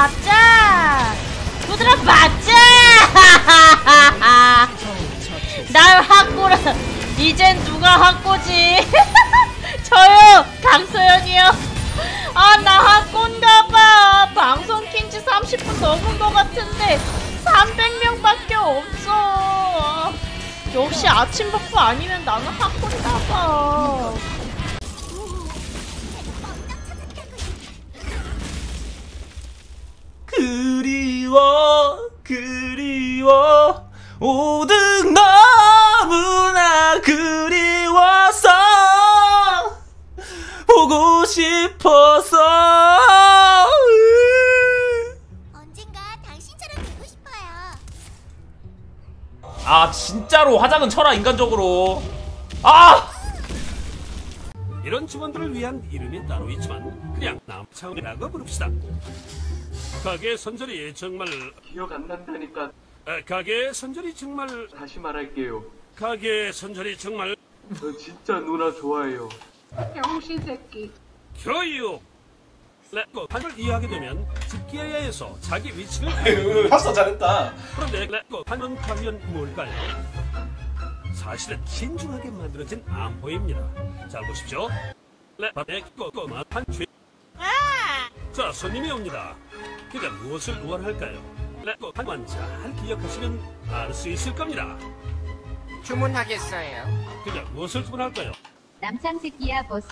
맞자 두드러 맞자 날 학고라. 이젠 누가 학고지? 저요 강소연이요. 아 나 학고인가봐. 방송 킨지 30분 넘은 것 같은데 300명밖에 없어. 역시 아침 버프 아니면 나는 학고인가봐 그리워 오등 너무나 그리워서 보고 싶어서 언젠가 당신처럼 되고 싶어요. 아 진짜로 화장은 쳐라 인간적으로 아 이런 직원들을 위한 이름이 따로 있지만 그냥 남창이라고 부릅시다. 가게 선전이 정말 기억 안 난다니까 아, 가게 선전이 정말 다시 말할게요. 가게 선전이 정말 저 진짜 누나 좋아해요. 교육. 레고 판을 이해하게 되면 집기야에서 자기 위치를 파스타 잘했다 그런데 레고 판은 가면 뭘까요? 사실은 신중하게 만들어진 안보입니다. 자 보십시오. 레고 꼬마 판취. 자 손님이 옵니다. 그가 무엇을 원할까요? 레고 판만 잘 기억하시면 알 수 있을 겁니다. 주문하겠어요. 그가 무엇을 주문할까요? 남창새끼야 벗어.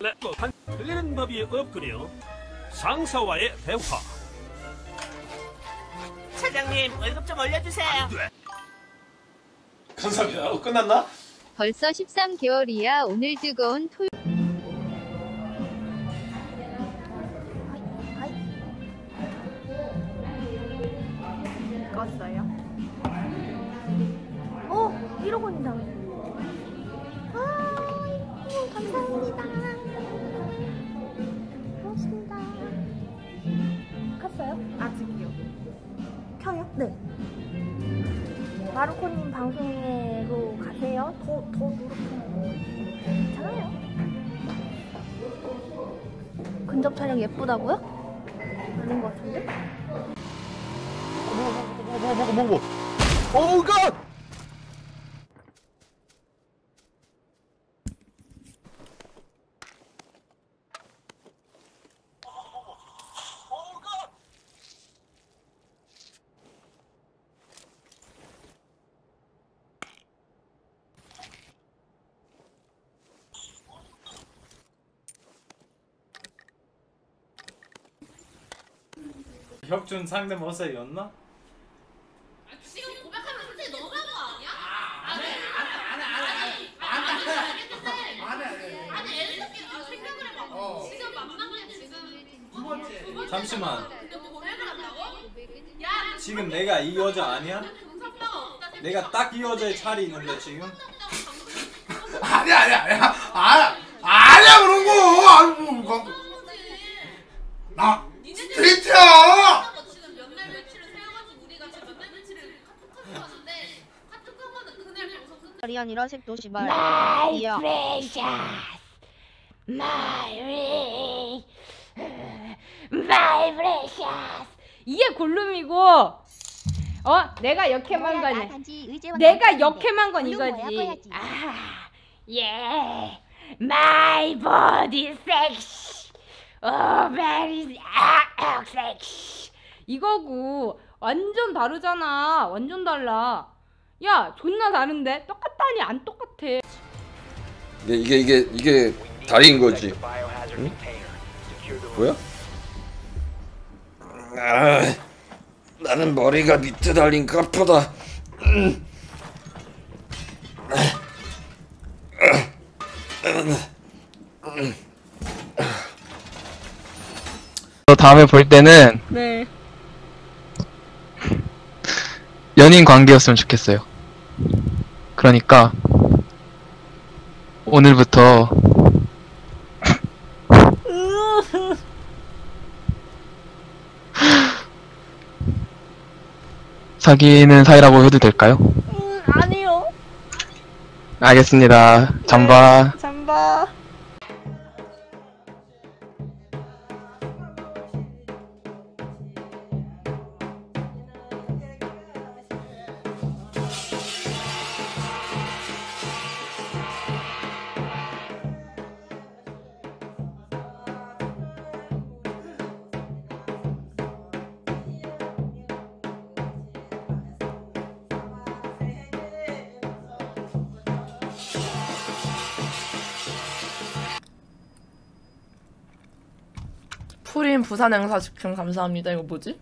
레고 판 틀리는 법이 없군요. 상사와의 대화. 사장님 월급 좀 올려주세요. 돼. 감사합니다 어, 끝났나? 벌써 13개월이야. 오늘 뜨거운 토요. 껐어요 어 1억 원이다 아, 감사합니다. 고맙습니다. 켰어요? 아직이요. 켜요? 네. 마루코님 방송으로 가세요. 더, 더 누르면 괜찮아요. 근접 촬영 예쁘다고요? 아닌 것 같은데? 혁준 상대 머사이였나? 지금 고백하면 솔직히 너무한 거 아니야? 아니 아니 아니 아니 아니 아니 애들끼리 아, 생각을 해봐 지금 만난 게 지금 두 번째 두 번째 잠시만. 뭐 지금 내가 이 여자 아니야? 내가 딱 이 여자의 차리 있는데 지금? 아니야 아니야 아니야 아 아니야 그런 거 아니 뭐나 스트리트야 지금 몇날 며칠을 세워가지고 우리가 지금 몇날 며칠을 카톡하고 왔는데 카톡한 거는 그날 방송 끝이 아니라 색도 씨발. Ring. My precious. 이게 골룸이고 어 내가 역해만 거네 내가 역해만 건 이거지 아 예. My body sex. Oh, very ah, sex. 이거고 완전 다르잖아 완전 달라 야 존나 다른데 똑같다니 안 똑같아 이게 이게 이게 다리인 거지. 응? 뭐야? 아, 나는 머리가 밑에 달린 카프다. 다음에 볼 때는 네 연인 관계였으면 좋겠어요. 그러니까 오늘부터 사귀는 사이라고 해도 될까요? 음, 아니요. 알겠습니다. 잠바. 잠바. 푸린 부산 행사 직행 감사합니다. 이거 뭐지?